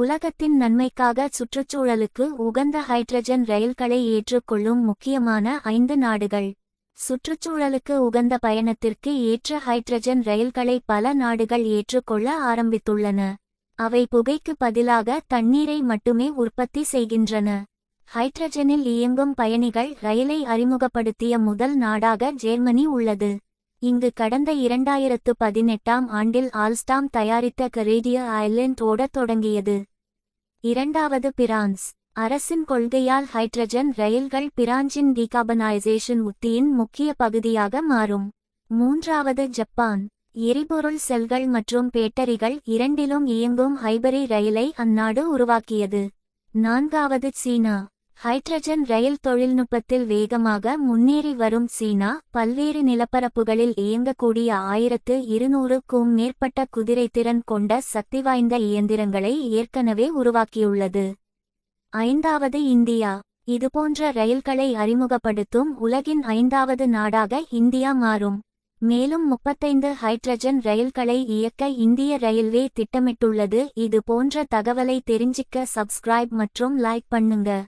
உலகத்தின் நன்மைக்காக சுற்றுச்சூழலுக்கு உகந்த ஹைட்ரஜன் ரயில்களை ஏற்றுக்கொள்ளும் முக்கியமான ஐந்து நாடுகள். சுற்றுச்சூழலுக்கு உகந்த பயணத்திற்கு ஏற்ற ஹைட்ரஜன் ரயில்களை பல நாடுகள் ஏற்றுக்கொள்ள ஆரம்பித்துள்ளன. அவை புகைக்கு பதிலாக தண்ணீரை மட்டுமே உற்பத்தி செய்கின்றன. ஹைட்ரஜனில் இயங்கும் பயணிகள் ரயிலை அறிமுகப்படுத்திய முதல் நாடாக ஜெர்மனி உள்ளது. இங்கு கடந்த இரண்டாயிரத்து பதினெட்டாம் ஆண்டில் ஆல்ஸ்டாம் தயாரித்த கரேடிய ஐலண்ட் ஓட தொடங்கியது. இரண்டாவது பிரான்ஸ். அரசின் கொள்கையால் ஹைட்ரஜன் ரயில்கள் பிரான்சின் டீகாபனைசேஷன் உத்தியின் முக்கிய பகுதியாக மாறும். மூன்றாவது ஜப்பான். எரிபொருள் செல்கள் மற்றும் பேட்டரிகள் இரண்டிலும் இயங்கும் ஹைபரி ரயிலை அந்நாடு உருவாக்கியது. நான்காவது சீனா. ஹைட்ரஜன் ரயில் தொழில்நுட்பத்தில் வேகமாக முன்னேறி வரும் சீனா பல்வேறு நிலப்பரப்புகளில் இயங்கக்கூடிய ஆயிரத்து இருநூறுக்கும் மேற்பட்ட குதிரைத்திறன் கொண்ட சக்திவாய்ந்த இயந்திரங்களை ஏற்கனவே உருவாக்கியுள்ளது. ஐந்தாவது இந்தியா. இதுபோன்ற ரயில்களை அறிமுகப்படுத்தும் உலகின் ஐந்தாவது நாடாக இந்தியா மாறும். மேலும் முப்பத்தைந்து ஹைட்ரஜன் ரயில்களை இயக்க இந்திய ரயில்வே திட்டமிட்டுள்ளது. இது போன்ற தகவலை தெரிஞ்சிக்க சப்ஸ்கிரைப் மற்றும் லைக் பண்ணுங்க.